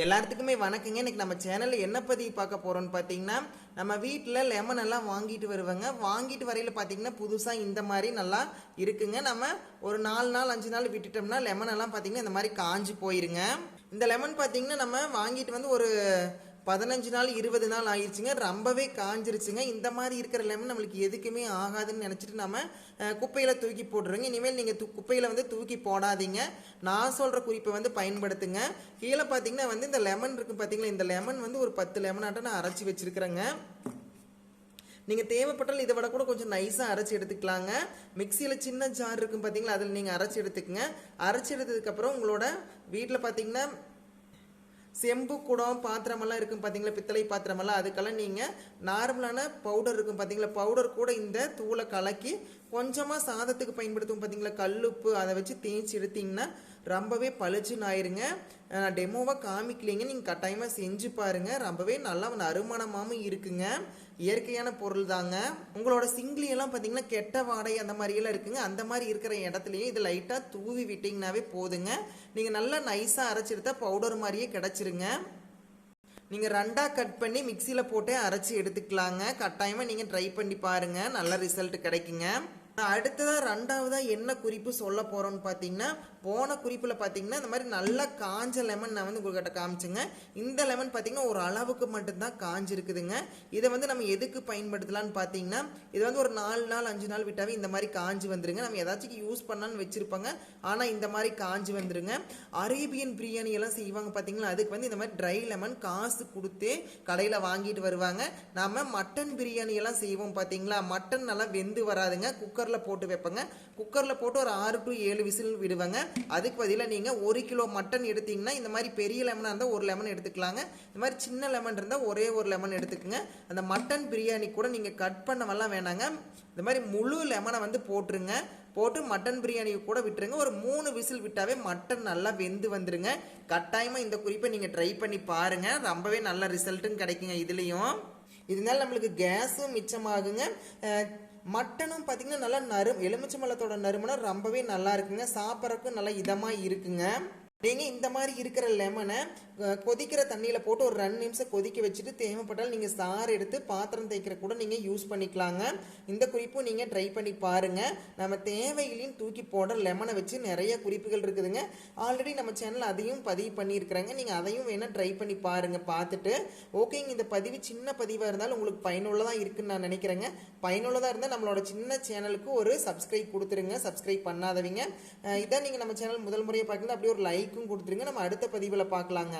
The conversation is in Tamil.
எல்லாத்துக்குமே வணக்கங்க. இன்னைக்கு நம்ம சேனலில் என்ன பதிவு பார்க்க போகிறோம்னு பார்த்தீங்கன்னா நம்ம வீட்டில் லெமன் எல்லாம் வாங்கிட்டு வருவாங்க. வாங்கிட்டு வரையில் பார்த்தீங்கன்னா புதுசாக இந்த மாதிரி நல்லா இருக்குங்க. நம்ம ஒரு நாலு நாள் அஞ்சு நாள் விட்டுட்டோம்னா லெமன் எல்லாம் பார்த்தீங்கன்னா இந்த மாதிரி காஞ்சு போயிருங்க. இந்த லெமன் பார்த்தீங்கன்னா நம்ம வாங்கிட்டு வந்து ஒரு பதினஞ்சு நாள் இருபது நாள் ஆயிடுச்சுங்க. ரொம்பவே காஞ்சிருச்சுங்க. இந்த மாதிரி இருக்கிற லெமன் நம்மளுக்கு எதுக்குமே ஆகாதுன்னு நினச்சிட்டு நம்ம குப்பையில் தூக்கி போட்டுருங்க. இனிமேல் நீங்கள் து குப்பையில் வந்து தூக்கி போடாதீங்க. நான் சொல்கிற குறிப்பை வந்து பயன்படுத்துங்க. கீழே பார்த்தீங்கன்னா வந்து இந்த லெமன் இருக்கு பார்த்தீங்களா இந்த லெமன் வந்து ஒரு பத்து லெமனாட்டம் நான் அரைச்சி வச்சிருக்கிறேங்க. நீங்கள் தேவைப்பட்டால் இதை விட கூட கொஞ்சம் நைஸாக அரைச்சி எடுத்துக்கலாங்க. மிக்சியில் சின்ன ஜார் இருக்கும் பார்த்தீங்களா அதில் நீங்கள் அரைச்சி எடுத்துக்கங்க. அரைச்சி எடுத்ததுக்கப்புறம் உங்களோட வீட்டில் பார்த்தீங்கன்னா செம்பு குடம் பாத்திரமெல்லாம் இருக்கும் பார்த்தீங்களா பித்தளை பாத்திரமெல்லாம். அதுக்கெல்லாம் நீங்கள் நார்மலான பவுடர் இருக்கும் பார்த்தீங்களா பவுடர் கூட இந்த தூளை கலக்கி கொஞ்சமாக சாதத்துக்கு பயன்படுத்தும் பார்த்தீங்களா கல்லுப்பு அதை வச்சு தேய்ச்சி எடுத்தீங்கன்னா ரொம்பவே பளிச்சுன்னு ஆயிருங்க. நான் டெமோவாக காமிக்கலைங்க. நீங்கள் கட்டாயமாக செஞ்சு பாருங்கள் ரொம்பவே நல்லா நறுமணமாகவும் இருக்குங்க. இயற்கையான பொருள் தாங்க. உங்களோட சிங்கிலியெல்லாம் பார்த்தீங்கன்னா கெட்ட வாடை அந்த மாதிரியெல்லாம் இருக்குங்க. அந்த மாதிரி இருக்கிற இடத்துலையும் இது லைட்டாக தூவி விட்டிங்கனாவே போதுங்க. நீங்கள் நல்லா நைஸாக அரைச்செடுத்தா பவுடர் மாதிரியே கிடச்சிருங்க. நீங்கள் ரெண்டாக கட் பண்ணி மிக்சியில் போட்டு அரைச்சி எடுத்துக்கலாங்க. கட்டாயமாக நீங்கள் ட்ரை பண்ணி பாருங்கள் நல்ல ரிசல்ட் கிடைக்குங்க. அடுத்ததாக ரெண்டாவதாக என்ன குறிப்பு சொல்ல போகிறோன்னு பார்த்தீங்கன்னா போன குறிப்பில் பார்த்தீங்கன்னா இந்த மாதிரி நல்லா காஞ்ச லெமன் நான் வந்து உங்கள்கிட்ட காமிச்சுங்க. இந்த லெமன் பார்த்தீங்கன்னா ஒரு அளவுக்கு மட்டும்தான் காஞ்சிருக்குதுங்க. இதை வந்து நம்ம எதுக்கு பயன்படுத்தலாம்னு பார்த்தீங்கன்னா இது வந்து ஒரு நாலு நாள் அஞ்சு நாள் விட்டாவே இந்த மாதிரி காஞ்சி வந்துருங்க. நம்ம ஏதாச்சும் யூஸ் பண்ணான்னு வச்சுருப்பாங்க. ஆனால் இந்த மாதிரி காஞ்சி வந்துருங்க. அரேபியன் பிரியாணி எல்லாம் செய்வாங்க பார்த்தீங்களா அதுக்கு வந்து இந்த மாதிரி ட்ரை லெமன் காசு கொடுத்து கடையில் வாங்கிட்டு வருவாங்க. நாம் மட்டன் பிரியாணி எல்லாம் செய்வோம் பார்த்தீங்களா மட்டன் நல்லா வெந்து வராதுங்க. குக்கர் குக்கரில் போட்டு வைப்பேங்க. குக்கரில் போட்டு ஒரு ஆறு டு ஏழு விசில் விடுவாங்க. அதுக்கு பதிலாக நீங்கள் ஒரு கிலோ மட்டன் எடுத்தீங்கன்னா இந்த மாதிரி பெரிய லெமனாக இருந்தால் ஒரு லெமன் எடுத்துக்கலாங்க. இந்த மாதிரி சின்ன லெமன் இருந்தால் ஒரே ஒரு லெமன் எடுத்துக்கோங்க. அந்த மட்டன் பிரியாணி கூட நீங்கள் கட் பண்ணவெல்லாம் வேணாங்க. இந்த மாதிரி முழு லெமனை வந்து போட்டுருங்க. போட்டு மட்டன் பிரியாணி கூட விட்டுருங்க. ஒரு மூணு விசில் விட்டாவே மட்டன் நல்லா வெந்து வந்துருங்க. கட்டாயமாக இந்த குறிப்பை நீங்கள் ட்ரை பண்ணி பாருங்கள் ரொம்பவே நல்ல ரிசல்ட்டும் கிடைக்குங்க இதுலேயும். இதனால நம்மளுக்கு கேஸும் மிச்சமாகுங்க. மட்டனும் பார்த்தீங்கன்னா நல்லா நறு எலுமிச்சம்பழத்தோட நறுமணம் ரொம்பவே நல்லா இருக்குங்க. சாப்பிட்றதுக்கும் நல்லா இதமாக இருக்குங்க. நீங்கள் இந்த மாதிரி இருக்கிற லெமனை கொதிக்கிற தண்ணியில் போட்டு ஒரு ரெண்டு நிமிஷம் கொதிக்க வச்சுட்டு தேவைப்பட்டால் நீங்கள் சாறு எடுத்து பாத்திரம் தேய்க்கிற கூட நீங்கள் யூஸ் பண்ணிக்கலாங்க. இந்த குறிப்பும் நீங்கள் ட்ரை பண்ணி பாருங்கள் நம்ம தேவையிலையும் தூக்கி போடுற லெமனை வச்சு நிறைய குறிப்புகள் இருக்குதுங்க. ஆல்ரெடி நம்ம சேனல் அதையும் பதிவு பண்ணியிருக்கிறாங்க. நீங்கள் அதையும் வேணால் ட்ரை பண்ணி பாருங்கள் பார்த்துட்டு. ஓகேங்க இந்த பதிவு சின்ன பதிவாக இருந்தாலும் உங்களுக்கு பயனுள்ளதாக இருக்குன்னு நான் நினைக்கிறேங்க. பயனுள்ளதாக இருந்தால் நம்மளோட சின்ன சேனலுக்கு ஒரு சப்ஸ்கிரைப் கொடுத்துருங்க. சப்ஸ்கிரைப் பண்ணாதவங்க. இதான் நீங்கள் நம்ம சேனல் முதல் முறையை பார்க்குறது அப்படியே ஒரு லைக் லைக்கும் கொடுத்துருங்க. நம்ம அடுத்த பதிவில் பார்க்கலாங்க.